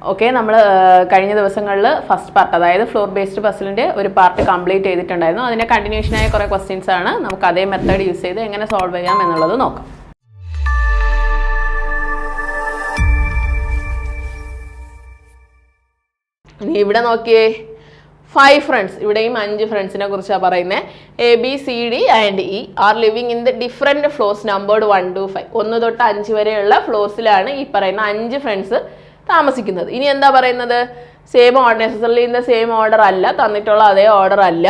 Okay നമ്മൾ കഴിഞ്ഞ ദിവസങ്ങളിൽ ഫസ്റ്റ് പാർട്ട് അതായത് ഫ്ലോർ ബേസ്ഡ് പസിലിന്റെ ഒരു പാർട്ട് കംപ്ലീറ്റ് ചെയ്തിട്ടുണ്ടായിരുന്നു. അതിന്റെ കണ്ടിന്യൂഷനായ കുറേ ക്വസ്റ്റ്യൻസ് ആണ് നമുക്ക് അതേ മെത്തേഡ് യൂസ് ചെയ്ത് എങ്ങനെ സോൾവ് ചെയ്യാം എന്നുള്ളത് നോക്കാം. ഇനി ഇവിടെ നോക്കിയേ ഫൈവ് ഫ്രണ്ട്സ് ഇവിടെയും അഞ്ച് ഫ്രണ്ട്സിനെ കുറിച്ചാണ് പറയുന്നത് A B C D and E are living in the different floors numbered one two five ഒന്ന് തൊട്ട് അഞ്ച് വരെയുള്ള ഫ്ലോർസിലാണ് ഈ പറയുന്ന അഞ്ച് ഫ്രണ്ട്സ് താമസിക്കുന്നത്. ഇനി എന്താ പറയുന്നത്? Same order necessarily in the same order അല്ല തന്നിട്ടുള്ള അതേ ഓർഡർ അല്ല.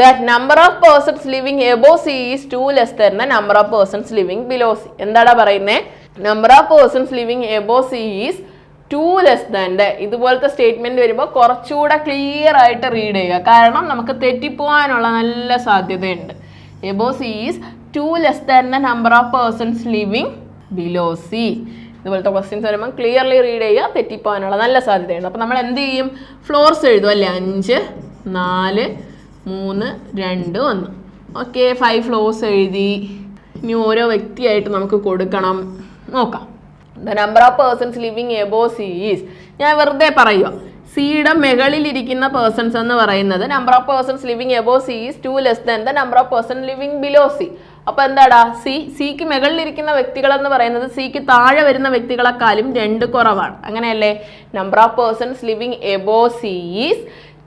That number of persons living above C is two less than the number of persons living below C എന്താടാ പറയുന്നത് number of persons living above C is two less ദാന്റെ ഇതുപോലത്തെ statement വരുമ്പോൾ കുറച്ചുകൂടെ clear ആയിട്ട് റീഡ് ചെയ്യുക. കാരണം നമുക്ക് തെറ്റിപ്പോവാനുള്ള നല്ല സാധ്യതയുണ്ട്. Above C is two less than the number of persons living below C ഇതുപോലത്തെ ക്വസ്റ്റ്യൻസ് വരുമ്പോൾ ക്ലിയർലി റീഡ് ചെയ്യുക തെറ്റിപ്പോകാനുള്ള നല്ല സാധ്യതയുണ്ട്. അപ്പോൾ നമ്മൾ എന്ത് ചെയ്യും? ഫ്ലോർസ് എഴുതും അല്ലേ? അഞ്ച് നാല് മൂന്ന് രണ്ട് ഒന്ന്. ഓക്കെ ഫൈവ് ഫ്ലോർസ് എഴുതി. ഇനി ഓരോ വ്യക്തിയായിട്ട് നമുക്ക് കൊടുക്കണം. നോക്കാം. The number of persons living above C is ഞാൻ വെറുതെ പറയുക സിയുടെ മുകളിലിരിക്കുന്ന പേഴ്സൺസ് എന്ന് പറയുന്നത് number of persons living above C is two less than the number of person living below C അപ്പൊ എന്താടാ? സി സിക്ക് മുകളിലിരിക്കുന്ന വ്യക്തികൾ എന്ന് പറയുന്നത് സിക്ക് താഴെ വരുന്ന വ്യക്തികളെക്കാളും രണ്ട് കുറവാണ്. അങ്ങനെയല്ലേ? Number of persons living above C is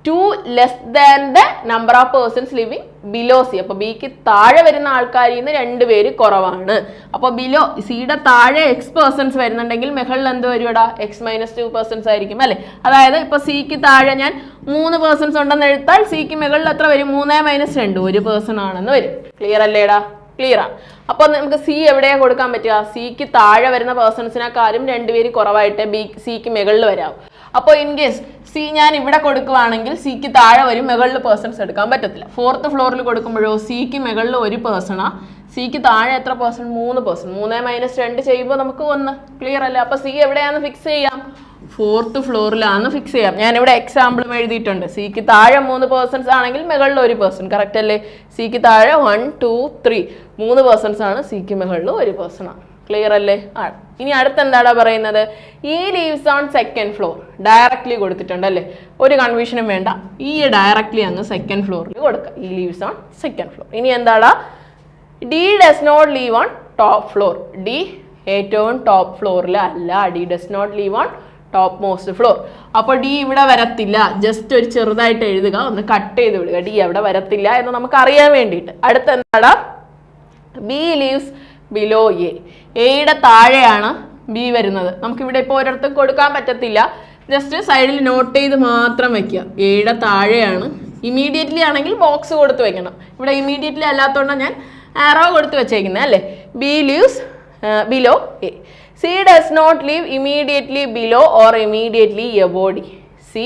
two less than the number of persons living below C അപ്പോൾ ബിക്ക് താഴെ വരുന്ന ആൾക്കാരിൽ നിന്ന് രണ്ട് പേര് കുറവാണ്. അപ്പോൾ ബിലോ സിയുടെ താഴെ എക്സ് പേഴ്സൺസ് വരുന്നുണ്ടെങ്കിൽ മെഹളിൽ എന്ത് വരുവാടാ? എക്സ് മൈനസ് ടു പേഴ്സൺസ് ആയിരിക്കും അല്ലേ? അതായത് ഇപ്പോൾ സിക്ക് താഴെ ഞാൻ മൂന്ന് പേഴ്സൺസ് ഉണ്ടെന്ന് എഴുത്താൽ സിക്ക് മുകളിൽ എത്ര വരും? മൂന്നേ മൈനസ് രണ്ട്. ഒരു പേഴ്സൺ ആണെന്ന് വരും. ക്ലിയർ അല്ലേടാ? ക്ലിയർ ആണ് അപ്പോൾ നമുക്ക് സി എവിടെയാണ് കൊടുക്കാൻ പറ്റുക? സിക്ക് താഴെ വരുന്ന പേഴ്സൺസിനെക്കാളും രണ്ടുപേര് കുറവായിട്ട് ബി സിക്ക് മുകളിൽ വരാവും. അപ്പോൾ ഇൻ കേസ് സി ഞാൻ ഇവിടെ കൊടുക്കുവാണെങ്കിൽ സിക്ക് താഴെ വരും മുകളിൽ പേഴ്സൺസ് എടുക്കാൻ പറ്റത്തില്ല. ഫോർത്ത് ഫ്ലോറിൽ കൊടുക്കുമ്പോഴോ സിക്ക് മുകളിൽ ഒരു പേഴ്സണാ സിക്ക് താഴെ എത്ര പേഴ്സൺ മൂന്ന് പേഴ്സൺ മൂന്ന് മൈനസ് രണ്ട് ചെയ്യുമ്പോൾ നമുക്ക് ഒന്ന് ക്ലിയർ അല്ലേ? അപ്പോൾ സി എവിടെയാണെന്ന് ഫിക്സ് ചെയ്യാം. ഫോർത്ത് ഫ്ലോറിലാണ് ഫിക്സ് ചെയ്യാം. ഞാൻ ഇവിടെ എക്സാമ്പിളും എഴുതിയിട്ടുണ്ട്. സിക്ക് താഴെ മൂന്ന് പേഴ്സൺസ് ആണെങ്കിൽ മുകളിൽ ഒരു പേഴ്സൺ കറക്റ്റ് അല്ലേ? സിക്ക് താഴെ വൺ ടു ത്രീ മൂന്ന് പേഴ്സൺസ് ആണ് സിക്ക് മുകളിൽ ഒരു പേഴ്സൺ ആണ്. ക്ലിയർ അല്ലേ? ആ ഇനി അടുത്ത് എന്താടാ പറയുന്നത്? E lives on second floor directly കൊടുത്തിട്ടുണ്ട് അല്ലേ? ഒരു കൺഫ്യൂഷനും വേണ്ട. ഈ ഡയറക്റ്റ്ലി അങ്ങ് സെക്കൻഡ് ഫ്ലോറിൽ കൊടുക്കുക. ഈ ലീവ്സ് ഓൺ സെക്കൻഡ് ഫ്ലോർ ഇനി എന്താടാ? D does not live on top floor D ഏറ്റവും ടോപ്പ് ഫ്ലോറിൽ അല്ല. D does not live on top most floor അപ്പോൾ ഡി ഇവിടെ വരത്തില്ല. ജസ്റ്റ് ഒരു ചെറുതായിട്ട് എഴുതുക. ഒന്ന് കട്ട് ചെയ്ത് വിടുക. ഡി അവിടെ വരത്തില്ല എന്ന് നമുക്ക് അറിയാൻ വേണ്ടിയിട്ട്. അടുത്ത എന്താണ്? ബി ലീവ്സ് ബിലോ എ എയുടെ താഴെയാണ് ബി വരുന്നത്. നമുക്കിവിടെ ഇപ്പോൾ ഒരിടത്തും കൊടുക്കാൻ പറ്റത്തില്ല. ജസ്റ്റ് സൈഡിൽ നോട്ട് ചെയ്ത് മാത്രം വെക്കുക. എയുടെ താഴെയാണ്. ഇമീഡിയറ്റ്ലി ആണെങ്കിൽ ബോക്സ് കൊടുത്ത് വെക്കണം. ഇവിടെ ഇമീഡിയറ്റ്ലി അല്ലാത്തതുകൊണ്ടാണ് ഞാൻ ആറോ കൊടുത്ത് വെച്ചേക്കുന്നത് അല്ലേ? B lives below A C does not live immediately below or immediately above D C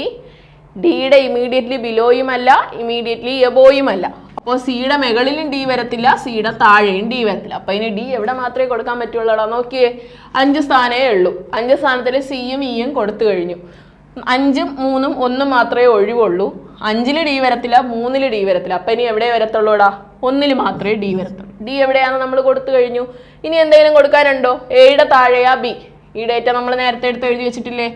ഡിയുടെ ഇമീഡിയറ്റ്ലി ബിലോയുമല്ല ഇമീഡിയറ്റ്ലി എബോയുമല്ല അപ്പോൾ സിയുടെ മുകളിലും ഡി വരത്തില്ല സിയുടെ താഴെയും ഡി വരത്തില്ല. അപ്പോൾ ഇനി ഡി എവിടെ മാത്രമേ കൊടുക്കാൻ പറ്റുള്ളൂ നോക്കിയേ അഞ്ച് സ്ഥാനമേ ഉള്ളൂ. അഞ്ച് സ്ഥാനത്തിൽ സിയും ഇയും കൊടുത്തു കഴിഞ്ഞു. അഞ്ചും മൂന്നും ഒന്നും മാത്രമേ ഒഴിവുള്ളൂ. അഞ്ചിൽ ഡി വരത്തില്ല മൂന്നിൽ ഡി വരത്തില്ല. അപ്പം ഇനി എവിടെ വരത്തുള്ളൂടാ? ഒന്നിൽ മാത്രമേ ഡി വരത്തുള്ളൂ. ഡി എവിടെയാണ് നമ്മൾ കൊടുത്തു കഴിഞ്ഞു? ഇനി എന്തെങ്കിലും കൊടുക്കാനുണ്ടോ? എയുടെ താഴെയാ ബി ഈ ഡേറ്റ നമ്മൾ നേരത്തെ എടുത്ത് എഴുതി വെച്ചിട്ടില്ലേ?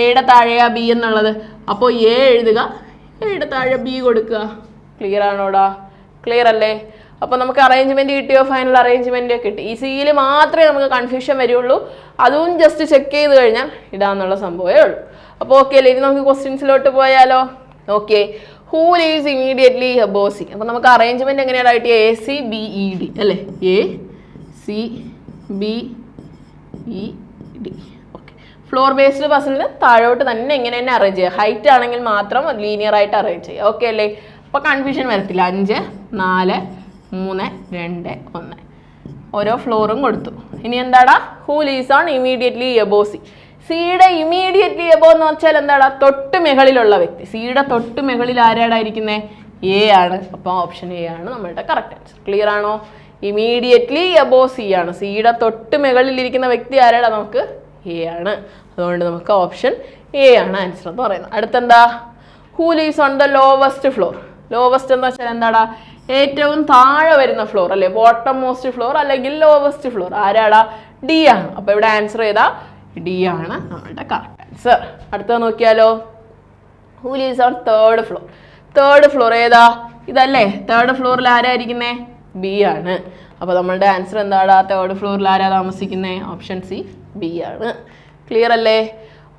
എയുടെ താഴെയാ ബി എന്നുള്ളത്. അപ്പോൾ എ എഴുതുക. എയുടെ താഴെ ബി കൊടുക്കുക. ക്ലിയർ ആണോടാ? ക്ലിയർ അല്ലേ? അപ്പോൾ നമുക്ക് അറേഞ്ച്മെന്റ് കിട്ടിയോ? ഫൈനൽ അറേഞ്ച്മെന്റ് കിട്ടി. ഈ സിയിൽ മാത്രമേ നമുക്ക് കൺഫ്യൂഷൻ വരുള്ളൂ. അതും ജസ്റ്റ് ചെക്ക് ചെയ്ത് കഴിഞ്ഞാൽ ഇടാന്നുള്ള സംഭവമേ ഉള്ളൂ. അപ്പോൾ ഓക്കെ അല്ലേ? ഇനി നമുക്ക് ക്വസ്റ്റ്യൻസിലോട്ട് പോയാലോ? Okay who lives immediately above C അപ്പോൾ നമുക്ക് അറേഞ്ച്മെന്റ് എങ്ങനെയാണ് കിട്ടിയ? A C B E D അല്ലേ? A C B E D okay floor based ബസ്സിന് താഴോട്ട് തന്നെ എങ്ങനെ തന്നെ അറേഞ്ച് ചെയ്യുക? ഹൈറ്റ് ആണെങ്കിൽ മാത്രം ലീനിയർ ആയിട്ട് അറേഞ്ച് ചെയ്യുക. ഓക്കെ അല്ലേ? അപ്പോൾ കൺഫ്യൂഷൻ വരത്തില്ല. അഞ്ച് നാല് മൂന്ന് രണ്ട് ഒന്ന്. ഓരോ ഫ്ലോറും കൊടുത്തു. ഇനി എന്താടാ? Who lives on immediately above C സിയുടെ ഇമീഡിയറ്റ്ലി എബോ എന്ന് വെച്ചാൽ എന്താടാ തൊട്ട് മുകളിലുള്ള വ്യക്തി. സിയുടെ തൊട്ട് മുകളിൽ ആരാടാ ഇരിക്കുന്നത് എ ആണ്. അപ്പോൾ ഓപ്ഷൻ എ ആണ് നമ്മളുടെ കറക്റ്റ് ആൻസർ ക്ലിയർ ആണോ? ഇമീഡിയറ്റ്ലി എബോ സി ആണ്. സിയുടെ തൊട്ട് മുകളിലിരിക്കുന്ന വ്യക്തി ആരാടാ? നമുക്ക് എ ആണ്. അതുകൊണ്ട് നമുക്ക് ഓപ്ഷൻ എ ആണ് ആൻസർ എന്ന് പറയുന്നത്. അടുത്തെന്താ? Who lives on the lowest floor lowest എന്ന് വെച്ചാൽ എന്താടാ? ഏറ്റവും താഴെ വരുന്ന ഫ്ലോർ അല്ലെ? ബോട്ടം മോസ്റ്റ് ഫ്ലോർ അല്ലെങ്കിൽ ലോവസ്റ്റ് ഫ്ലോർ ആരാടാ? ഡി ആണ്. അപ്പോൾ ഇവിടെ ആൻസർ ചെയ്താ ഡി ആണ് നമ്മളുടെ കറക്റ്റ് ആൻസർ അടുത്ത അടുത്തത് നോക്കിയാലോ? Who lives on third floor third floor ഏതാ? ഇതല്ലേ? തേർഡ് ഫ്ലോറിൽ ആരായിരിക്കുന്നേ ബി ആണ്. അപ്പോൾ നമ്മളുടെ ആൻസർ എന്താണ് തേർഡ് ഫ്ലോറിൽ ആരാ താമസിക്കുന്നേ? ഓപ്ഷൻ സി ബി ആണ്. ക്ലിയർ അല്ലേ?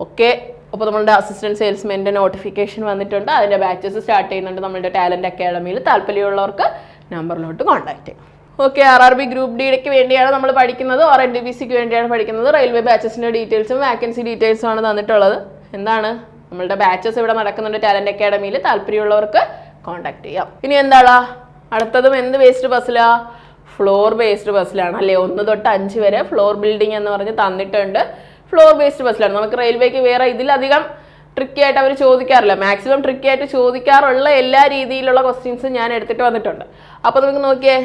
ഓക്കെ അപ്പോൾ നമ്മളുടെ അസിസ്റ്റന്റ് സെയിൽസ്മാന്റെ നോട്ടിഫിക്കേഷൻ വന്നിട്ടുണ്ട്. അതിന്റെ ബാച്ചസ് സ്റ്റാർട്ട് ചെയ്യുന്നുണ്ട് നമ്മളുടെ ടാലന്റ് അക്കാഡമിയിൽ താല്പര്യമുള്ളവർക്ക് നമ്പറിലോട്ട് കോൺടാക്ട് ചെയ്യാം. Okay R R B group ഡിക്ക് വേണ്ടിയാണ് നമ്മൾ പഠിക്കുന്നത്. ഓർ എൻ ഡി ബി സിക്ക് വേണ്ടിയാണ് പഠിക്കുന്നത്. റെയിൽവേ ബാച്ചസിന്റെ ഡീറ്റെയിൽസും വാക്കൻസി ഡീറ്റെയിൽസും ആണ് തന്നിട്ടുള്ളത്. എന്താണ്? നമ്മളുടെ ബാച്ചസ് ഇവിടെ നടക്കുന്നുണ്ട്. ടാലന്റ് അക്കാഡമിയിൽ താല്പര്യമുള്ളവർക്ക് കോൺടാക്ട് ചെയ്യാം. ഇനി എന്താണ് അടുത്തതും എന്ത് ബേസ്ഡ് ബസ്സിലാ ഫ്ലോർ ബേസ്ഡ് ബസ്സിലാണ് അല്ലേ? ഒന്ന് തൊട്ട് അഞ്ച് വരെ ഫ്ലോർ ബിൽഡിംഗ് എന്ന് പറഞ്ഞ് തന്നിട്ടുണ്ട്. ഫ്ലോർ ബേസ്ഡ് ബസ്സിലാണ് നമുക്ക് റെയിൽവേക്ക് വേറെ ഇതിലധികം ട്രിക്കി ആയിട്ട് അവർ ചോദിക്കാറില്ല. മാക്സിമം ട്രിക്കി ആയിട്ട് ചോദിക്കാറുള്ള എല്ലാ രീതിയിലുള്ള ക്വസ്റ്റ്യൻസും ഞാൻ എടുത്തിട്ട് വന്നിട്ടുണ്ട്. അപ്പോൾ നമുക്ക് നോക്കിയേ.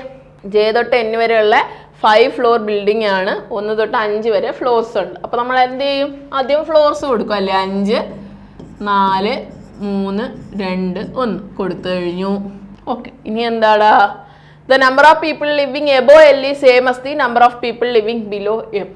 ജെ തൊട്ട് എൻ വരെയുള്ള ഫൈവ് ഫ്ലോർ ബിൽഡിംഗ് ആണ്. ഒന്ന് തൊട്ട് അഞ്ച് വരെ ഫ്ലോർസ് ഉണ്ട്. അപ്പോൾ നമ്മൾ എന്ത് ചെയ്യും? ആദ്യം ഫ്ലോർസ് കൊടുക്കും അല്ലേ? അഞ്ച് നാല് മൂന്ന് രണ്ട് ഒന്ന്. കൊടുത്തു കഴിഞ്ഞു. ഓക്കെ ഇനി എന്താടാ? The number of people living above L is same as the number of people living below M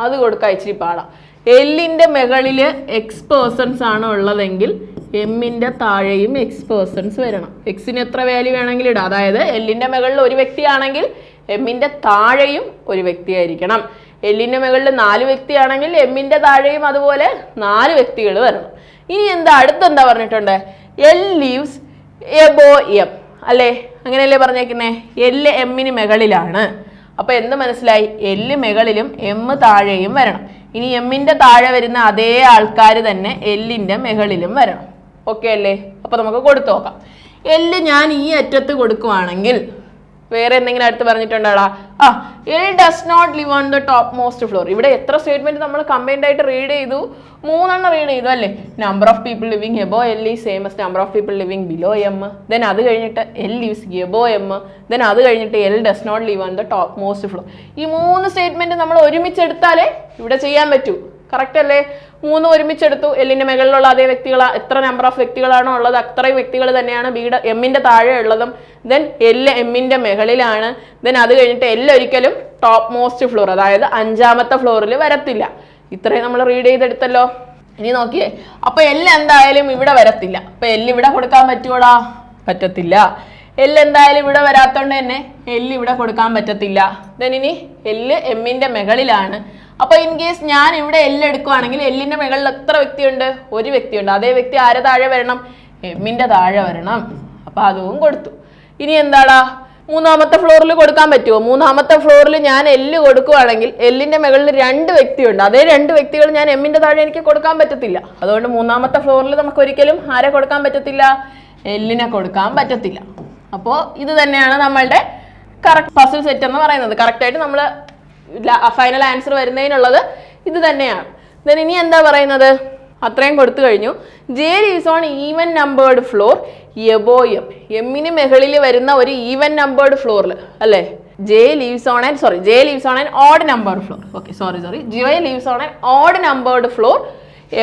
അത് കൊടുക്കാൻ ഇച്ചിരി പാടാം. എല്ലിന്റെ മുകളിൽ എക്സ് പേഴ്സൺസ് ആണ് ഉള്ളതെങ്കിൽ എമ്മിന്റെ താഴെയും എക്സ് പേഴ്സൺസ് വരണം. എക്സിന് എത്ര വാല്യൂ വേണമെങ്കിലും ഇടാം. അതായത് എല്ലിന്റെ മുകളിൽ ഒരു വ്യക്തിയാണെങ്കിൽ എമ്മിന്റെ താഴെയും ഒരു വ്യക്തിയായിരിക്കണം. എല്ലിന്റെ മുകളിൽ നാല് വ്യക്തിയാണെങ്കിൽ എമ്മിന്റെ താഴെയും അതുപോലെ നാല് വ്യക്തികൾ വരണം. ഇനി എന്താ? അടുത്തെന്താ പറഞ്ഞിട്ടുണ്ട്? എൽ ലീവ്സ് എബോ എം അല്ലേ? അങ്ങനെയല്ലേ പറഞ്ഞേക്കുന്നേ? എല്ല് എമ്മിന് മുകളിലാണ് അപ്പോൾ എന്ത് മനസ്സിലായി? എല്ല് മുകളിലും എം താഴെയും വരണം. ഇനി എമ്മിന്റെ താഴെ വരുന്ന അതേ ആൾക്കാർ തന്നെ എല്ലിന്റെ മുകളിലും വരണം. ഓക്കെ അല്ലേ? അപ്പൊ നമുക്ക് കൊടുത്തു നോക്കാം. എല്ല് ഞാൻ ഈ അറ്റത്ത് കൊടുക്കുവാണെങ്കിൽ വേറെ എന്തെങ്കിലും അടുത്ത് പറഞ്ഞിട്ടുണ്ടാ ആ L does not live on the top most floor ഇവിടെ എത്ര സ്റ്റേറ്റ്മെന്റ് നമ്മൾ കമ്പൈൻഡ് ആയിട്ട് റീഡ് ചെയ്തു? മൂന്നെണ്ണം റീഡ് ചെയ്തു അല്ലേ? Number of people living above L is same as number of people living below M then അത് കഴിഞ്ഞിട്ട് L lives above M then അത് കഴിഞ്ഞിട്ട് L does not live on the top most floor ഈ മൂന്ന് statement നമ്മൾ ഒരുമിച്ച് എടുത്താലേ ഇവിടെ ചെയ്യാൻ പറ്റൂ. കറക്റ്റ് അല്ലേ? മൂന്ന് ഒരുമിച്ചെടുത്തു. എല്ലിന്റെ മുകളിലുള്ള അതേ വ്യക്തികൾ എത്ര നമ്പർ ഓഫ് വ്യക്തികളാണോ ഉള്ളത്? അത്രയും വ്യക്തികൾ തന്നെയാണ് ബിയുടെ എമ്മിന്റെ താഴെ ഉള്ളതും. ദെൻ എല്ല് എമ്മിന്റെ മുകളിലാണ് ദെൻ അത് കഴിഞ്ഞിട്ട് എല്ലൊരിക്കലും ടോപ്പ് മോസ്റ്റ് ഫ്ലോർ അതായത് അഞ്ചാമത്തെ ഫ്ലോറിൽ വരത്തില്ല. ഇത്രയും നമ്മൾ റീഡ് ചെയ്തെടുത്തല്ലോ. ഇനി നോക്കിയേ. അപ്പൊ എല്ല് എന്തായാലും ഇവിടെ വരത്തില്ല. അപ്പൊ എല്ല് ഇവിടെ കൊടുക്കാൻ പറ്റുമോടാ പറ്റത്തില്ല. എല്ല് എന്തായാലും ഇവിടെ വരാത്തോണ്ട് തന്നെ എല്ല് ഇവിടെ കൊടുക്കാൻ പറ്റത്തില്ല. ദെൻ ഇനി എല്ല് എമ്മിന്റെ മുകളിലാണ് അപ്പൊ ഇൻ കേസ് ഞാൻ ഇവിടെ എല്ല് എടുക്കുവാണെങ്കിൽ എല്ലിന്റെ മുകളിൽ എത്ര വ്യക്തിയുണ്ട്? ഒരു വ്യക്തിയുണ്ട്. അതേ വ്യക്തി ആരെ താഴെ വരണം? എമ്മിന്റെ താഴെ വരണം. അപ്പൊ അതും കൊടുത്തു. ഇനി എന്താടാ? മൂന്നാമത്തെ ഫ്ലോറിൽ കൊടുക്കാൻ പറ്റുമോ മൂന്നാമത്തെ ഫ്ലോറിൽ ഞാൻ എല്ല് കൊടുക്കുവാണെങ്കിൽ എല്ലിന്റെ മുകളിൽ രണ്ട് വ്യക്തിയുണ്ട്. അതേ രണ്ട് വ്യക്തികൾ ഞാൻ എമ്മിന്റെ താഴെ എനിക്ക് കൊടുക്കാൻ പറ്റത്തില്ല. അതുകൊണ്ട് മൂന്നാമത്തെ ഫ്ലോറിൽ നമുക്ക് ഒരിക്കലും ആരെ കൊടുക്കാൻ പറ്റത്തില്ല? എല്ലിനെ കൊടുക്കാൻ പറ്റത്തില്ല. അപ്പോൾ ഇത് തന്നെയാണ് നമ്മളുടെ കറക്റ്റ് പസിൽ സെറ്റ് എന്ന് പറയുന്നത്. കറക്റ്റായിട്ട് നമ്മൾ ഫൈനൽ ആൻസർ വരുന്നതിനുള്ളത് ഇത് തന്നെയാണ്. ദെൻ ഇനി എന്താ പറയുന്നത്? അത്രയും കൊടുത്തു കഴിഞ്ഞു. J is on even numbered floor above M എമ്മിന് മുകളിൽ വരുന്ന ഒരു ഈവൻ നമ്പേർഡ് ഫ്ലോറിൽ അല്ലേ? J lives on and sorry J lives on and odd numbered floor okay sorry sorry J lives on and odd numbered floor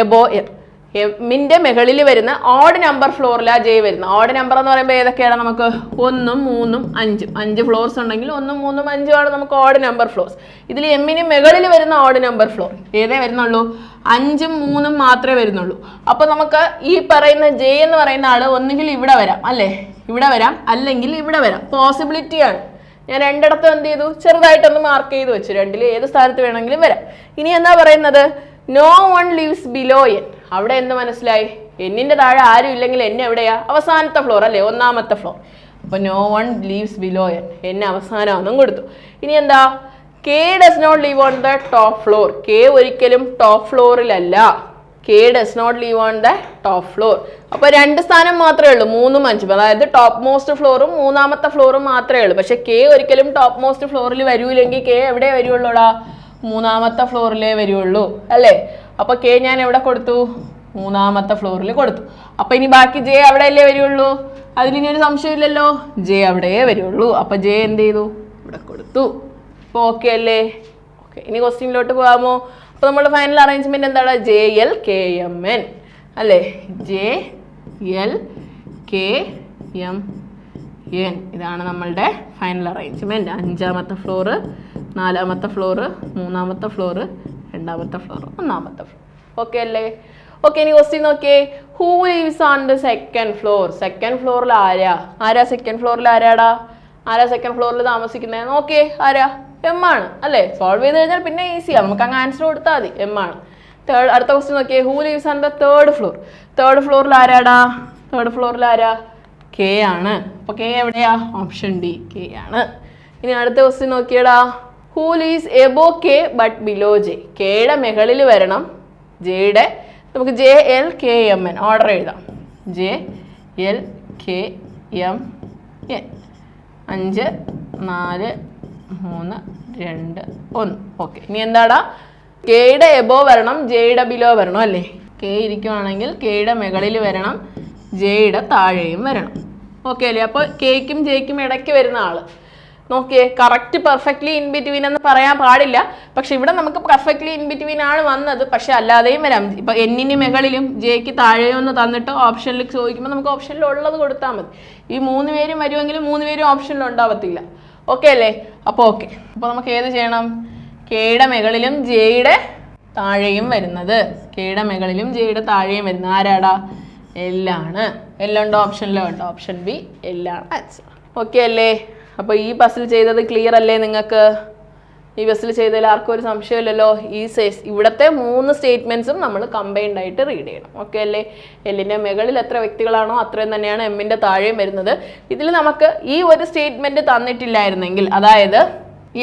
above M എമ്മിന്റെ മുകളിൽ വരുന്ന odd number ഫ്ലോറിലാ ജെ വരുന്നത്. ഓഡ് നമ്പർ എന്ന് പറയുമ്പോൾ ഏതൊക്കെയാണ് നമുക്ക്? ഒന്നും മൂന്നും അഞ്ചും. അഞ്ച് ഫ്ലോർസ് ഉണ്ടെങ്കിൽ ഒന്നും മൂന്നും ആണ് നമുക്ക് ഓഡ് നമ്പർ ഫ്ലോർസ് ഇതിൽ എമ്മിന് മുകളിൽ വരുന്ന ഓഡ് നമ്പർ ഫ്ലോർ ഏതേ വരുന്നുള്ളൂ? അഞ്ചും മൂന്നും മാത്രമേ വരുന്നുള്ളൂ. അപ്പോൾ നമുക്ക് ഈ പറയുന്ന ജെ എന്ന് പറയുന്ന ആൾ ഒന്നുകിൽ ഇവിടെ വരാം അല്ലേ? ഇവിടെ വരാം അല്ലെങ്കിൽ ഇവിടെ വരാം. പോസിബിലിറ്റി ആണ്. ഞാൻ രണ്ടിടത്തും എന്ത് ചെയ്തു? ചെറുതായിട്ടൊന്ന് മാർക്ക് ചെയ്ത് വെച്ചു. രണ്ടിൽ ഏത് സ്ഥാനത്ത് വേണമെങ്കിലും വരാം. ഇനി എന്താ പറയുന്നത്? No one lives below N അവിടെ എന്ത് മനസ്സിലായി? എന്നിന്റെ താഴെ ആരും ഇല്ലെങ്കിൽ എന്നെ എവിടെയാ? അവസാനത്തെ ഫ്ലോർ അല്ലേ? ഒന്നാമത്തെ ഫ്ലോർ അപ്പൊ no one lives below N എന്നെ അവസാനമൊന്നും കൊടുത്തു. ഇനി എന്താ? K does not live on the top floor K ഒരിക്കലും top ഫ്ലോറിലല്ല K does not live on the top floor അപ്പോൾ രണ്ട് സ്ഥാനം മാത്രമേ ഉള്ളൂ. മൂന്നും അഞ്ചും. അതായത് ടോപ്പ് മോസ്റ്റ് ഫ്ലോറും മൂന്നാമത്തെ ഫ്ലോറും മാത്രമേ ഉള്ളൂ. പക്ഷെ കെ ഒരിക്കലും ടോപ്പ് മോസ്റ്റ് ഫ്ലോറിൽ വരൂലെങ്കിൽ കെ എവിടെ വരുള്ളൂടാ? മൂന്നാമത്തെ ഫ്ലോറിലേ വരുള്ളൂ. അല്ലേ? അപ്പോൾ കെ ഞാൻ എവിടെ കൊടുത്തു? മൂന്നാമത്തെ ഫ്ലോറിൽ കൊടുത്തു. അപ്പൊ ഇനി ബാക്കി ജെ അവിടെ അല്ലേ വരുള്ളൂ? അതിലിനി ഒരു സംശയമില്ലല്ലോ. ജെ അവിടെയേ വരുള്ളൂ. അപ്പൊ ജെ എന്ത് ചെയ്തു? ഇവിടെ കൊടുത്തു. അപ്പോൾ ഓക്കെ അല്ലേ? ഓക്കെ ഇനി ക്വസ്റ്റ്യനിലോട്ട് പോകാമോ? അപ്പൊ നമ്മുടെ ഫൈനൽ അറേഞ്ച്മെന്റ് എന്താണ്? J L K M N അല്ലേ? J L K M N ഇതാണ് നമ്മളുടെ ഫൈനൽ അറേഞ്ച്മെന്റ് അഞ്ചാമത്തെ ഫ്ലോറ് നാലാമത്തെ ഫ്ലോറ് മൂന്നാമത്തെ ഫ്ലോറ് രണ്ടാമത്തെ ഫ്ലോർ ഒന്നാമത്തെ ഫ്ലോർ ഓക്കെ അല്ലേ? ഓക്കെ ഇനി ക്വസ്റ്റ്യൻ നോക്കിയേ. Who lives on the second floor second ഫ്ലോറിൽ ആരാ? ആരാ സെക്കൻഡ് ഫ്ലോറിൽ ആരാടാ? ആരാ സെക്കൻഡ് ഫ്ലോറിൽ താമസിക്കുന്നത് നോക്കെ ആരാ? എം ആണ് അല്ലേ? സോൾവ് ചെയ്ത് കഴിഞ്ഞാൽ പിന്നെ ഈസിയാണ് നമുക്ക് അങ്ങ് ആൻസർ കൊടുത്താൽ മതി. എം ആണ്. തേർഡ് അടുത്ത ക്വസ്റ്റ്യൻ നോക്കിയേ. Who lives on the third floor third ഫ്ലോറിൽ ആരാടാ? തേർഡ് ഫ്ലോറിൽ ആരാ? കെ ആണ്. അപ്പോൾ കെ എവിടെയാ? ഓപ്ഷൻ ഡി കെ ആണ്. ഇനി അടുത്ത question നോക്കിയടാ. Who lives above K but below J കെയുടെ മുകളിൽ വരണം. ജെയുടെ നമുക്ക് J L K M N order എഴുതാം. J L K M N അഞ്ച് നാല് മൂന്ന് രണ്ട് ഒന്ന്. ഓക്കെ ഇനി എന്താടാ? കെയുടെ എബോ വരണം ജെയുടെ ബിലോ വരണം അല്ലേ? കെ ഇരിക്കുവാണെങ്കിൽ കെയുടെ മുകളിൽ വരണം ജെയുടെ താഴെയും വരണം. ഓക്കെ അല്ലേ? അപ്പോൾ കെയ്ക്കും ജെയ്ക്കും ഇടയ്ക്ക് വരുന്ന ആൾ. നോക്കിയേ കറക്റ്റ് പെർഫെക്റ്റ്ലി ഇൻ ബിറ്റ്വീൻ എന്ന് പറയാൻ പാടില്ല. പക്ഷെ ഇവിടെ നമുക്ക് പെർഫെക്റ്റ്ലി ഇൻ ബിറ്റ്വീൻ ആണ് വന്നത്. പക്ഷെ അല്ലാതെയും വരാം. ഇപ്പൊ എന്നിന് മുകളിലും ജെക്ക് താഴെ ഒന്ന് തന്നിട്ട് ഓപ്ഷനിൽ ചോദിക്കുമ്പോൾ നമുക്ക് ഓപ്ഷനിൽ ഉള്ളത് കൊടുത്താൽ മതി. ഈ മൂന്ന് പേരും വരുമെങ്കിലും മൂന്ന് പേരും ഓപ്ഷനിൽ ഉണ്ടാവത്തില്ല. ഓക്കെ അല്ലേ? അപ്പോൾ ഓക്കെ അപ്പോൾ നമുക്ക് ഏത് ചെയ്യണം? കെയുടെ മുകളിലും ജെയുടെ താഴെയും വരുന്നത്. കെയുടെ മുകളിലും ജെയുടെ താഴെയും വരുന്നത്. ആരാടാ? എല്ലാണ് എല്ലാം ഉണ്ടോ ഓപ്ഷനിലോ ഉണ്ടോ. ഓപ്ഷൻ ബി എല്ലാണ് ഓക്കെ അല്ലേ? അപ്പോൾ ഈ ബസ്സിൽ ചെയ്തത് ക്ലിയർ അല്ലേ നിങ്ങൾക്ക്? ഈ ബസ്സിൽ ചെയ്തതിൽ ആർക്കും ഒരു സംശയമില്ലല്ലോ. ഈ സേസ് ഇവിടുത്തെ മൂന്ന് സ്റ്റേറ്റ്മെന്റ്സും നമ്മൾ കമ്പൈൻഡ് ആയിട്ട് റീഡ് ചെയ്യണം. ഓക്കെ അല്ലേ? എല്ലിന്റെ മുകളിൽ എത്ര വ്യക്തികളാണോ അത്രയും തന്നെയാണ് എമ്മിന്റെ താഴെയും വരുന്നത്. ഇതിൽ നമുക്ക് ഈ ഒരു സ്റ്റേറ്റ്മെന്റ് തന്നിട്ടില്ലായിരുന്നെങ്കിൽ അതായത്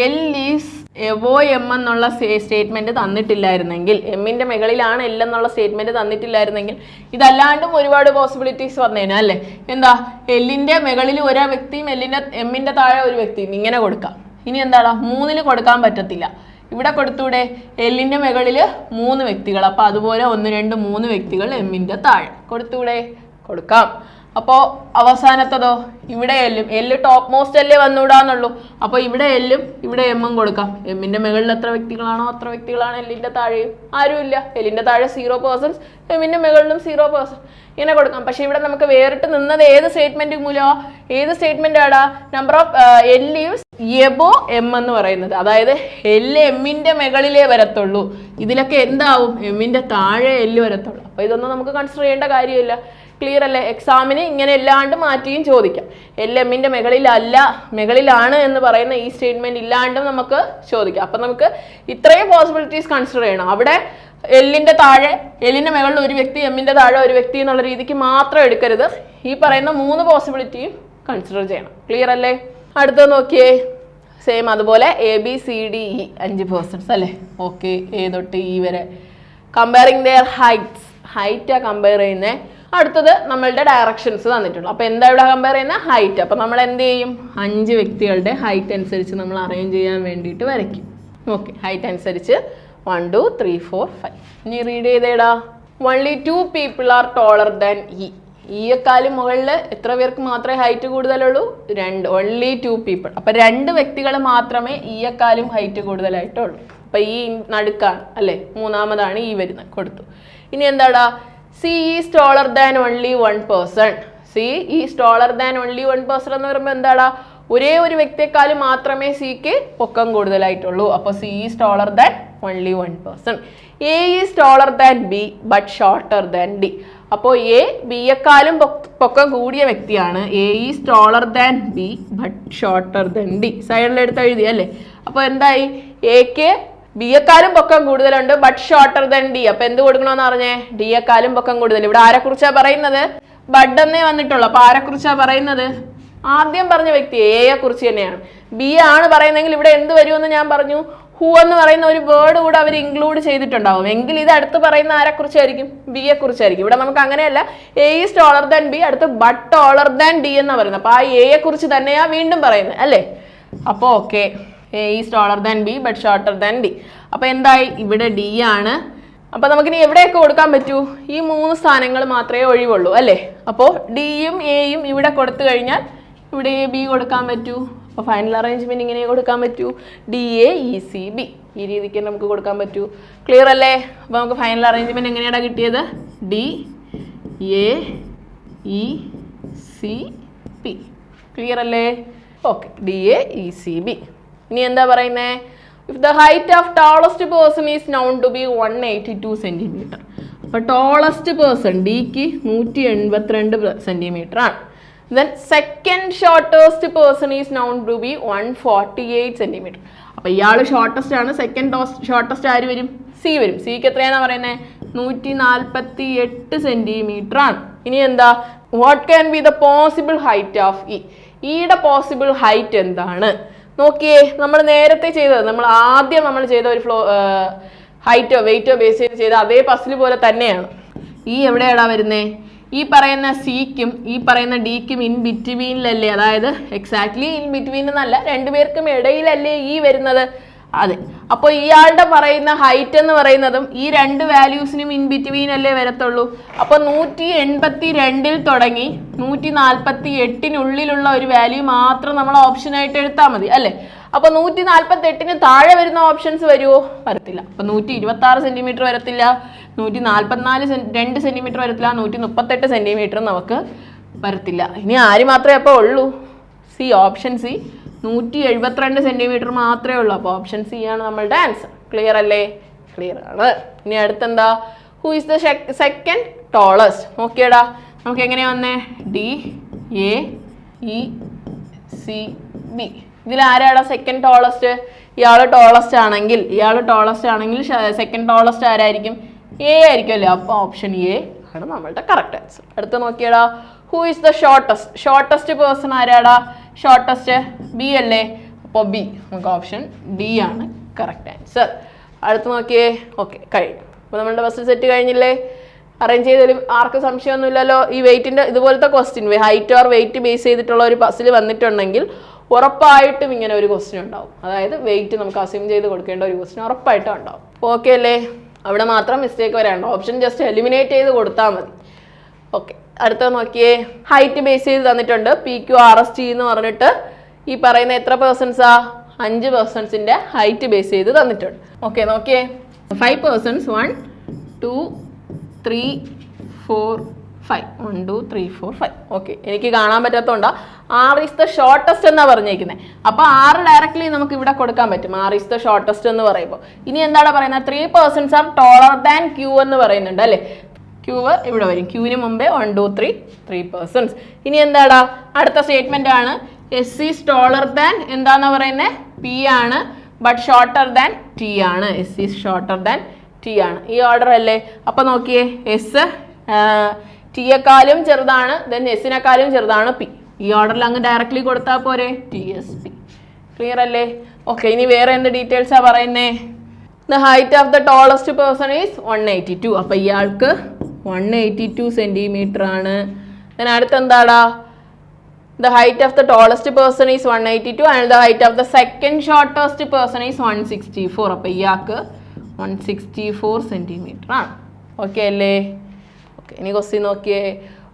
എൽ ഈസ് എവോ എം എന്നുള്ള സ്റ്റേറ്റ്മെന്റ് തന്നിട്ടില്ലായിരുന്നെങ്കിൽ എമ്മിന്റെ മുകളിലാണ് എൽ എന്നുള്ള സ്റ്റേറ്റ്മെന്റ് തന്നിട്ടില്ലായിരുന്നെങ്കിൽ ഇതല്ലാണ്ടും ഒരുപാട് പോസിബിലിറ്റീസ് വന്നേനെ അല്ലേ? എന്താ എല്ലിന്റെ മുകളിൽ ഒരാ വ്യക്തിയും എല്ലിന്റെ എമ്മിന്റെ താഴെ ഒരു വ്യക്തിയും ഇങ്ങനെ കൊടുക്കാം. ഇനി എന്താണ് മൂന്നിൽ കൊടുക്കാൻ പറ്റത്തില്ല. ഇവിടെ കൊടുത്തൂടെ എല്ലിന്റെ മുകളിൽ മൂന്ന് വ്യക്തികൾ. അപ്പൊ അതുപോലെ ഒന്ന് രണ്ട് മൂന്ന് വ്യക്തികൾ എമ്മിന്റെ താഴെ. കൊടുത്തൂടെ? കൊടുക്കാം. അപ്പോൾ അവസാനത്തതോ? ഇവിടെ എല്ലും. എല്ല് ടോപ്പ് മോസ്റ്റ് എല്ലേ വന്നൂടാന്നുള്ളൂ അപ്പോൾ ഇവിടെ എല്ലും ഇവിടെ എമ്മും കൊടുക്കാം. എമ്മിന്റെ മുകളിൽ എത്ര വ്യക്തികളാണോ അത്ര വ്യക്തികളാണ് എല്ലിന്റെ താഴെയും. ആരുമില്ല. എല്ലിന്റെ താഴെ സീറോ പേഴ്സൺസ് എമ്മിന്റെ മുകളിലും സീറോ പേഴ്സൺ ഇങ്ങനെ കൊടുക്കാം. പക്ഷേ ഇവിടെ നമുക്ക് വേറിട്ട് നിന്നത് ഏത് സ്റ്റേറ്റ്മെന്റ് മൂലമോ? ഏത് സ്റ്റേറ്റ്മെന്റ് ആടാ? Number of L above M എന്ന് പറയുന്നത്. അതായത് എല്ല് എമ്മിന്റെ മുകളിലേ വരത്തുള്ളൂ. ഇതിലൊക്കെ എന്താവും? എമ്മിന്റെ താഴെ എല്ല് വരത്തുള്ളൂ. അപ്പോൾ ഇതൊന്നും നമുക്ക് കൺസിഡർ ചെയ്യേണ്ട കാര്യമില്ല. ക്ലിയർ അല്ലേ? എക്സാമിന് ഇങ്ങനെ എല്ലാണ്ട് മാറ്റിയും ചോദിക്കാം. എൽ എമ്മിന്റെ മുകളിലല്ല മുകളിലാണ് എന്ന് പറയുന്ന ഈ സ്റ്റേറ്റ്മെന്റ് ഇല്ലാണ്ടും നമുക്ക് ചോദിക്കാം. അപ്പം നമുക്ക് ഇത്രയും പോസിബിലിറ്റീസ് കൺസിഡർ ചെയ്യണം. അവിടെ എല്ലിന്റെ താഴെ എല്ലിന്റെ മുകളിൽ ഒരു വ്യക്തി എമ്മിന്റെ താഴെ ഒരു വ്യക്തി എന്നുള്ള രീതിക്ക് മാത്രം എടുക്കരുത്. ഈ പറയുന്ന മൂന്ന് പോസിബിലിറ്റിയും കൺസിഡർ ചെയ്യണം. ക്ലിയർ അല്ലേ? അടുത്തത് നോക്കിയേ. സെയിം അതുപോലെ A B C D E അഞ്ച് പേഴ്സൺസ് അല്ലേ? ഓക്കെ എ തൊട്ട് ഇ വരെ. കമ്പയറിങ് ദെയർ ഹൈറ്റ്സ് ഹൈറ്റാണ് കമ്പയർ ചെയ്യുന്നത് അടുത്തത് നമ്മളുടെ ഡയറക്ഷൻസ് തന്നിട്ടുള്ളൂ അപ്പോൾ എന്താ ഇവിടെ കമ്പയർ ചെയ്യുന്ന ഹൈറ്റ് അപ്പോൾ നമ്മൾ എന്ത് ചെയ്യും? അഞ്ച് വ്യക്തികളുടെ ഹൈറ്റ് അനുസരിച്ച് നമ്മൾ അറേഞ്ച് ചെയ്യാൻ വേണ്ടിയിട്ട് വരയ്ക്കും. ഓക്കെ ഹൈറ്റ് അനുസരിച്ച് one two three four five ഇനി read ചെയ്തേടാ. Only two people are taller than E ഈയെക്കാലും മുകളിൽ എത്ര പേർക്ക് മാത്രമേ ഹൈറ്റ് കൂടുതലുള്ളൂ? രണ്ട്. ഓൺലി ടു പീപ്പിൾ അപ്പം രണ്ട് വ്യക്തികൾ മാത്രമേ ഈയെക്കാലും ഹൈറ്റ് കൂടുതലായിട്ടുള്ളൂ. അപ്പം ഈ നടുക്കാണ് അല്ലേ? മൂന്നാമതാണ് ഈ വരുന്നത് കൊടുത്തു. ഇനി എന്താടാ? C is taller than only one person C is taller than only one person എന്ന് പറയുമ്പോൾ എന്താടാ? ഒരേ ഒരു വ്യക്തിയെക്കാളും മാത്രമേ സിക്ക് പൊക്കം കൂടുതലായിട്ടുള്ളൂ. അപ്പോൾ C is taller than only one person A is taller than B but shorter than D അപ്പോൾ എ ബിയെക്കാളും പൊക്കം കൂടിയ വ്യക്തിയാണ്. A is taller than B but shorter than D സൈഡിലെടുത്ത് എഴുതി അല്ലേ അപ്പോൾ എന്തായി? എ എക്ക് ബിയെക്കാളും പൊക്കം കൂടുതലുണ്ട് ബട്ട് ഷോർട്ടർ ദൻ ഡി അപ്പൊ എന്ത് കൊടുക്കണമെന്ന് പറഞ്ഞേ ഡി എക്കാലും പൊക്കം കൂടുതൽ. ഇവിടെ ആരെ കുറിച്ചാ പറയുന്നത്? ബഡ് എന്നേ വന്നിട്ടുള്ളൂ. അപ്പൊ ആരെ കുറിച്ചാ പറയുന്നത്? ആദ്യം പറഞ്ഞ വ്യക്തി എയെ കുറിച്ച് തന്നെയാണ്. ബി ആണ് പറയുന്നതെങ്കിൽ ഇവിടെ എന്ത് വരുമെന്ന് ഞാൻ പറഞ്ഞു. ഹു എന്ന് പറയുന്ന ഒരു വേർഡ് കൂടെ അവർ ഇൻക്ലൂഡ് ചെയ്തിട്ടുണ്ടാവും. എങ്കിൽ ഇത് അടുത്ത് പറയുന്ന ആരെ കുറിച്ചായിരിക്കും? ബിയെ കുറിച്ചായിരിക്കും. ഇവിടെ നമുക്ക് അങ്ങനെയല്ല. A is taller than B അടുത്ത് ബട്ട് ടോളർ ദാൻ ഡി എന്ന് പറയുന്നത്. അപ്പൊ ആ എയെ കുറിച്ച് തന്നെയാ വീണ്ടും പറയുന്നത് അല്ലേ? അപ്പൊ okay A is taller than B but shorter than D അപ്പോൾ എന്തായി? ഇവിടെ ഡി ആണ്. അപ്പോൾ നമുക്കിനി എവിടെയൊക്കെ കൊടുക്കാൻ പറ്റൂ? ഈ മൂന്ന് സ്ഥാനങ്ങൾ മാത്രമേ ഒഴിവുള്ളൂ അല്ലേ? അപ്പോൾ ഡിയും എയും ഇവിടെ കൊടുത്തു കഴിഞ്ഞാൽ ഇവിടെ എ ബി കൊടുക്കാൻ പറ്റൂ. അപ്പോൾ ഫൈനൽ അറേഞ്ച്മെന്റ് ഇങ്ങനെ കൊടുക്കാൻ പറ്റൂ. D A E C B ഈ രീതിക്ക് നമുക്ക് കൊടുക്കാൻ പറ്റൂ. ക്ലിയർ അല്ലേ? അപ്പോൾ നമുക്ക് ഫൈനൽ അറേഞ്ച്മെന്റ് എങ്ങനെയാണ് കിട്ടിയത്? D A E C B clear അല്ലേ? Okay D A E C B ഇനി എന്താ പറയുന്നേ? If the height of tallest person is known to be one eighty two centimetre അപ്പോൾ ടോളസ്റ്റ് പേഴ്സൺ ഡിക്ക് നൂറ്റി എൺപത്തിരണ്ട് സെന്റിമീറ്റർ ആണ്. Then second shortest person is known to be one forty eight centimetre അപ്പോൾ ഇയാൾ ഷോർട്ടസ്റ്റ് ആണ് സെക്കൻഡ് ഷോർട്ടസ്റ്റ് ആര് വരും? സി വരും. സിക്ക് എത്രയാണെന്ന് പറയുന്നത് നൂറ്റി നാൽപ്പത്തി എട്ട് സെന്റിമീറ്റർ ആണ്. ഇനി എന്താ? What can be the possible height of E ഈയുടെ പോസിബിൾ ഹൈറ്റ് എന്താണ്? നോക്കിയേ നമ്മൾ നേരത്തെ ചെയ്തത് നമ്മൾ ആദ്യം നമ്മൾ ചെയ്ത ഒരു ഫ്ലോ ഹൈറ്റോ വെയിറ്റോ ബേസ് ചെയ്ത് ചെയ്ത അതേ പസിൽ പോലെ തന്നെയാണ്. ഈ എവിടെയാടാ വരുന്നേ? ഈ പറയുന്ന സിക്കും ഈ പറയുന്ന ഡിക്കും ഇൻ ബിറ്റ്വീനിലല്ലേ അതായത് എക്സാക്ട്ലി ഇൻ ബിറ്റ്വീൻ എന്നല്ല രണ്ടുപേർക്കും ഇടയിലല്ലേ ഈ വരുന്നത്? അതെ. അപ്പോൾ ഇയാളുടെ പറയുന്ന ഹൈറ്റ് എന്ന് പറയുന്നതും ഈ രണ്ട് വാല്യൂസിനും ഇൻ ബിറ്റ്വീൻ അല്ലേ വരത്തുള്ളൂ. അപ്പോൾ നൂറ്റി എൺപത്തി രണ്ടിൽ തുടങ്ങി നൂറ്റി നാൽപ്പത്തി എട്ടിനുള്ളിലുള്ള ഒരു വാല്യൂ മാത്രം നമ്മൾ ഓപ്ഷനായിട്ട് എടുത്താൽ മതി അല്ലേ? അപ്പോൾ നൂറ്റി നാൽപ്പത്തി എട്ടിന് താഴെ വരുന്ന ഓപ്ഷൻസ് വരുമോ വരത്തില്ല. അപ്പോൾ നൂറ്റി ഇരുപത്തി ആറ് സെന്റിമീറ്റർ വരത്തില്ല. നൂറ്റി നാൽപ്പത്തിനാല് രണ്ട് സെന്റിമീറ്റർ വരത്തില്ല. നൂറ്റി മുപ്പത്തെട്ട് സെന്റിമീറ്റർ നമുക്ക് വരത്തില്ല. ഇനി ആര് മാത്രമേ അപ്പോൾ ഉള്ളൂ? സി ഓപ്ഷൻ സി നൂറ്റി എഴുപത്തിരണ്ട് സെന്റിമീറ്റർ മാത്രമേ ഉള്ളൂ. അപ്പോൾ ഓപ്ഷൻ സി ആണ് നമ്മളുടെ ആൻസർ ക്ലിയർ അല്ലേ? ക്ലിയർ ആണ്. ഇനി അടുത്തെന്താ? Who is the second tallest നോക്കിയടാ. നമുക്ക് എങ്ങനെയാ വന്നേ? D A E C B ഇതിൽ ആരാടാ സെക്കൻഡ് ടോളസ്റ്റ് ഇയാൾ ടോളസ്റ്റ് ആണെങ്കിൽ ഇയാൾ ടോളസ്റ്റ് ആണെങ്കിൽ സെക്കൻഡ് ടോളസ്റ്റ് ആരായിരിക്കും? എ ആയിരിക്കും അല്ലേ? അപ്പോൾ ഓപ്ഷൻ എ ആണ് നമ്മളുടെ കറക്റ്റ് ആൻസർ അടുത്ത് നോക്കിയടാ. Who is the shortest shortest person ആരാടാ? ഷോർട്ടസ്റ്റ് ബി അല്ലേ അപ്പോൾ ബി നമുക്ക് ഓപ്ഷൻ ഡി ആണ്. കറക്റ്റ് ആൻസർ അടുത്ത് നോക്കിയേ. ഓക്കെ കഴിഞ്ഞു. അപ്പോൾ നമ്മളുടെ ബസ് സെറ്റ് കഴിഞ്ഞില്ലേ? അറേഞ്ച് ചെയ്തതിൽ ആർക്കും സംശയമൊന്നുമില്ലല്ലോ. ഈ വെയിറ്റിന്റെ ഇതുപോലത്തെ question height or weight base ചെയ്തിട്ടുള്ള ഒരു ബസ്സിൽ വന്നിട്ടുണ്ടെങ്കിൽ ഉറപ്പായിട്ടും ഇങ്ങനെ ഒരു ക്വസ്റ്റ്യൻ ഉണ്ടാവും. അതായത് വെയിറ്റ് നമുക്ക് അസ്യൂം ചെയ്ത് കൊടുക്കേണ്ട ഒരു ക്വസ്റ്റ്യൻ ഉറപ്പായിട്ടും ഉണ്ടാവും. ഓക്കെ അല്ലേ? അവിടെ മാത്രം മിസ്റ്റേക്ക് വരാണ്ട് ഓപ്ഷൻ ജസ്റ്റ് എലിമിനേറ്റ് ചെയ്ത് കൊടുത്താൽ മതി. ഓക്കെ അടുത്ത നോക്കിയേ. ഹൈറ്റ് ബേസ് ചെയ്ത് തന്നിട്ടുണ്ട്. P Q R S T എന്ന് പറഞ്ഞിട്ട് ഈ പറയുന്ന എത്ര പേഴ്സൺസാ അഞ്ച് പേഴ്സൺസിന്റെ ഹൈറ്റ് ബേസ് ചെയ്ത് തന്നിട്ടുണ്ട്. ഓക്കെ നോക്കിയേ. Five persons one two three four five one two three four five okay എനിക്ക് കാണാൻ പറ്റാത്തതുകൊണ്ടാ ആർ ഈസ് ദ ഷോർട്ടസ്റ്റ് എന്നാ പറഞ്ഞേക്കുന്നത് അപ്പോൾ ആറ് ഡയറക്ട്ലി നമുക്ക് ഇവിടെ കൊടുക്കാൻ പറ്റും. ആർ ഈസ് ദ ഷോർട്ടസ്റ്റ് എന്ന് പറയുമ്പോൾ ഇനി എന്താണ് പറയുന്നത് three persons are taller than Q എന്ന് പറയുന്നുണ്ട് അല്ലേ? ക്യൂവ് ഇവിടെ വരും. ക്യൂവിന് മുമ്പേ one two three three persons ഇനി എന്താടാ? അടുത്ത സ്റ്റേറ്റ്മെന്റ് ആണ്. എസ് ഈസ് ടോളർ ദാൻ എന്താന്ന് പറയുന്നത് പി ആണ്. ബട്ട് ഷോർട്ടർ ദാൻ ടി ആണ്. S is shorter than T ആണ്. ഈ ഓർഡർ അല്ലേ? അപ്പൊ നോക്കിയേ. എസ് ടിയെക്കാളും ചെറുതാണ്. ദെൻ എസിനെക്കാളും ചെറുതാണ് പി ഈ ഓർഡറിൽ അങ്ങ് ഡയറക്ട്ലി കൊടുത്താൽ പോരെ? ടി എസ് പി ക്ലിയർ അല്ലേ? ഓക്കെ ഇനി വേറെ എന്ത് ഡീറ്റെയിൽസാണ് പറയുന്നേ? The height of the tallest person is one eighty two അപ്പം ഇയാൾക്ക് വൺ എയ്റ്റി ടു സെന്റിമീറ്റർ ആണ്. പിന്നെ അടുത്ത് എന്താടാ the height of the tallest person is one eighty two and the height of the second shortest person is one sixty four അപ്പം ഇയാൾക്ക് one sixty four centimetre ആണ്. Okay അല്ലേ? Okay ഇനി question നോക്കിയേ.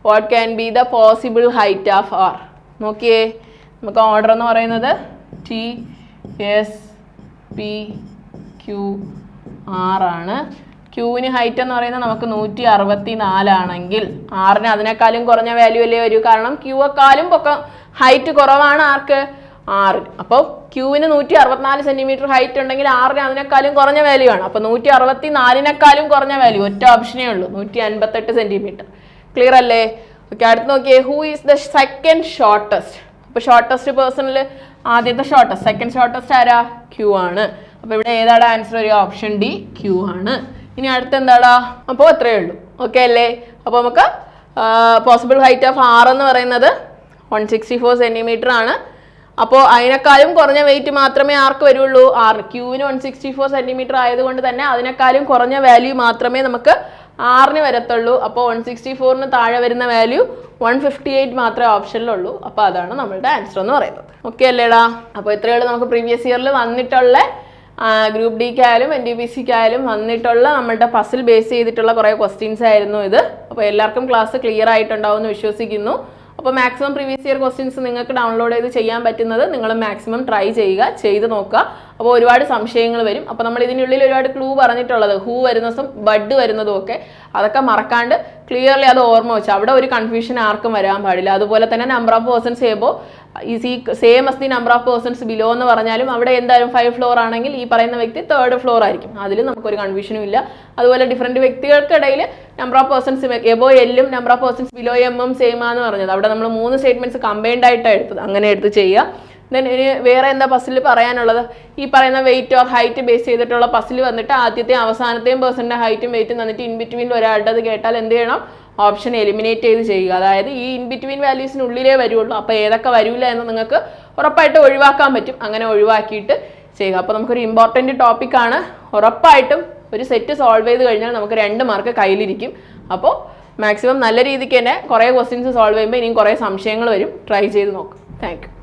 What can be the possible height of R നോക്കിയേ. നമുക്ക് order എന്ന് പറയുന്നത് T S P Q R ആണ്. ക്യൂവിന് ഹൈറ്റ് എന്ന് പറയുന്നത് നമുക്ക് നൂറ്റി അറുപത്തി നാലാണെങ്കിൽ ആറിന് അതിനേക്കാളും കുറഞ്ഞ വാല്യൂ അല്ലേ വരൂ? കാരണം ക്യൂവെക്കാളും പൊക്കം ഹൈറ്റ് കുറവാണ് ആർക്ക്? ആറിന്. അപ്പോൾ ക്യൂവിന് നൂറ്റി അറുപത്തിനാല് സെന്റിമീറ്റർ ഹൈറ്റ് ഉണ്ടെങ്കിൽ ആറിന് അതിനേക്കാളും കുറഞ്ഞ വാല്യൂ ആണ്. അപ്പോൾ നൂറ്റി അറുപത്തി നാലിനേക്കാളും കുറഞ്ഞ വാല്യൂ ഒറ്റ ഓപ്ഷനേ ഉള്ളൂ. നൂറ്റി അൻപത്തെട്ട് സെന്റിമീറ്റർ ക്ലിയർ അല്ലേ? ഓക്കെ അടുത്ത് നോക്കിയേ. Who is the second shortest അപ്പോൾ ഷോർട്ടസ്റ്റ് പേഴ്സണിൽ ആദ്യത്തെ ഷോർട്ടസ്റ്റ് സെക്കൻഡ് ഷോർട്ടസ്റ്റ് ആരാ? ക്യൂ ആണ്. അപ്പോൾ ഇവിടെ ഏതാണ് ആൻസർ വരിക? ഓപ്ഷൻ ഡി ക്യൂ ആണ്. ഇനി അടുത്ത എന്താടാ അപ്പോൾ അത്രയേ ഉള്ളൂ. ഓക്കെ അല്ലേ? അപ്പോൾ നമുക്ക് പോസിബിൾ ഹൈറ്റ് ഓഫ് ആർ എന്ന് പറയുന്നത് വൺ സിക്സ്റ്റി ഫോർ സെന്റിമീറ്റർ ആണ്. അപ്പോൾ അതിനേക്കാളും കുറഞ്ഞ വെയിറ്റ് മാത്രമേ ആർക്ക് വരുള്ളൂ. ആർ ക്യൂവിന് വൺ സിക്സ്റ്റി ഫോർ സെന്റിമീറ്റർ ആയതുകൊണ്ട് തന്നെ അതിനേക്കാളും കുറഞ്ഞ വാല്യൂ മാത്രമേ നമുക്ക് ആറിന് വരത്തുള്ളൂ. അപ്പോൾ വൺ സിക്സ്റ്റി ഫോറിന് താഴെ വരുന്ന വാല്യൂ വൺ ഫിഫ്റ്റി എയ്റ്റ് മാത്രമേ ഓപ്ഷനിലുള്ളൂ അപ്പോൾ അതാണ് നമ്മളുടെ ആൻസർ എന്ന് പറയുന്നത്. ഓക്കെ അല്ലേടാ? അപ്പോൾ ഇത്രയേ ഉള്ളൂ നമുക്ക് പ്രീവിയസ് ഇയറിൽ വന്നിട്ടുള്ള ഗ്രൂപ്പ് ഡിക്കായാലും എൻ ഡി ബി സിക്കായാലും വന്നിട്ടുള്ള നമ്മളുടെ പസിൽ ബേസ് ചെയ്തിട്ടുള്ള കുറേ ക്വസ്റ്റ്യൻസ് ആയിരുന്നു ഇത്. അപ്പോൾ എല്ലാവർക്കും ക്ലാസ് ക്ലിയർ ആയിട്ടുണ്ടാവും എന്ന് വിശ്വസിക്കുന്നു. അപ്പോൾ മാക്സിമം പ്രീവിയസ് ഇയർ ക്വസ്റ്റ്യൻസ് നിങ്ങൾക്ക് ഡൗൺലോഡ് ചെയ്ത് ചെയ്യാൻ പറ്റുന്നത് നിങ്ങൾ മാക്സിമം ട്രൈ ചെയ്യുക ചെയ്ത് നോക്കുക. അപ്പോൾ ഒരുപാട് സംശയങ്ങൾ വരും. അപ്പോൾ നമ്മൾ ഇതിനുള്ളിൽ ഒരുപാട് ക്ലൂ പറഞ്ഞിട്ടുള്ളത് ഹൂ വരുന്ന ദിവസം ബഡ് വരുന്നതും ഒക്കെ അതൊക്കെ മറക്കാണ്ട് ക്ലിയർലി അത് ഓർമ്മ വെച്ചാൽ അവിടെ ഒരു കൺഫ്യൂഷൻ ആർക്കും വരാൻ പാടില്ല. അതുപോലെ തന്നെ നമ്പർ ഓഫ് പേഴ്സൺസ് ചെയ്യുമ്പോൾ ഈ C same as the number of persons below എന്ന് പറഞ്ഞാലും അവിടെ എന്തായാലും ഫൈവ് ഫ്ലോർ ആണെങ്കിൽ ഈ പറയുന്ന വ്യക്തി തേർഡ് ഫ്ലോർ ആയിരിക്കും. അതിൽ നമുക്കൊരു കൺഫ്യൂഷനും ഇല്ല. അതുപോലെ ഡിഫറെന്റ് വ്യക്തികൾക്കിടയിൽ നമ്പർ ഓഫ് പേഴ്സൺസ് എബോ എല്ലും നമ്പർ ഓഫ് പേഴ്സൺസ് ബിലോ എമ്മും സെയിം ആണെന്ന് പറഞ്ഞത്. അവിടെ നമ്മൾ മൂന്ന് സ്റ്റേറ്റ്മെന്റ്സ് കമ്പൈൻഡ് ആയിട്ടാണ് എടുത്തത്. അങ്ങനെ എടുത്ത് ചെയ്യുക. ദെൻ ഇനി വേറെ എന്താ പസിൽ പറയാനുള്ളത്? ഈ പറയുന്ന വെയിറ്റ് ഓർ ഹൈറ്റ് ബേസ് ചെയ്തിട്ടുള്ള പസിൽ വന്നിട്ട് ആദ്യത്തെയും അവസാനത്തെയും പേഴ്സന്റെ ഹൈറ്റും വെയിറ്റും തന്നിട്ട് ഇൻ ബിറ്റ്വീനിൽ ഒരാളുടെ അത് കേട്ടാൽ എന്ത് ചെയ്യണം? ഓപ്ഷൻ എലിമിനേറ്റ് ചെയ്ത് ചെയ്യുക. അതായത് ഈ ഇൻ ബിറ്റ്വീൻ വാല്യൂസിനുള്ളിലേ വരുള്ളൂ. അപ്പോൾ ഏതൊക്കെ വരില്ല എന്ന് നിങ്ങൾക്ക് ഉറപ്പായിട്ട് ഒഴിവാക്കാൻ പറ്റും. അങ്ങനെ ഒഴിവാക്കിയിട്ട് ചെയ്യുക. അപ്പോൾ നമുക്കൊരു ഇമ്പോർട്ടന്റ് ടോപ്പിക്കാണ് ഉറപ്പായിട്ടും ഒരു സെറ്റ് സോൾവ് ചെയ്ത് കഴിഞ്ഞാൽ നമുക്ക് രണ്ട് മാർക്ക് കയ്യിലിരിക്കും. അപ്പോൾ മാക്സിമം നല്ല രീതിക്ക് തന്നെ കുറേ ക്വസ്റ്റ്യൻസ് സോൾവ് ചെയ്യുമ്പോൾ ഇനിയും കുറേ സംശയങ്ങൾ വരും. ട്രൈ ചെയ്ത് നോക്കാം. താങ്ക്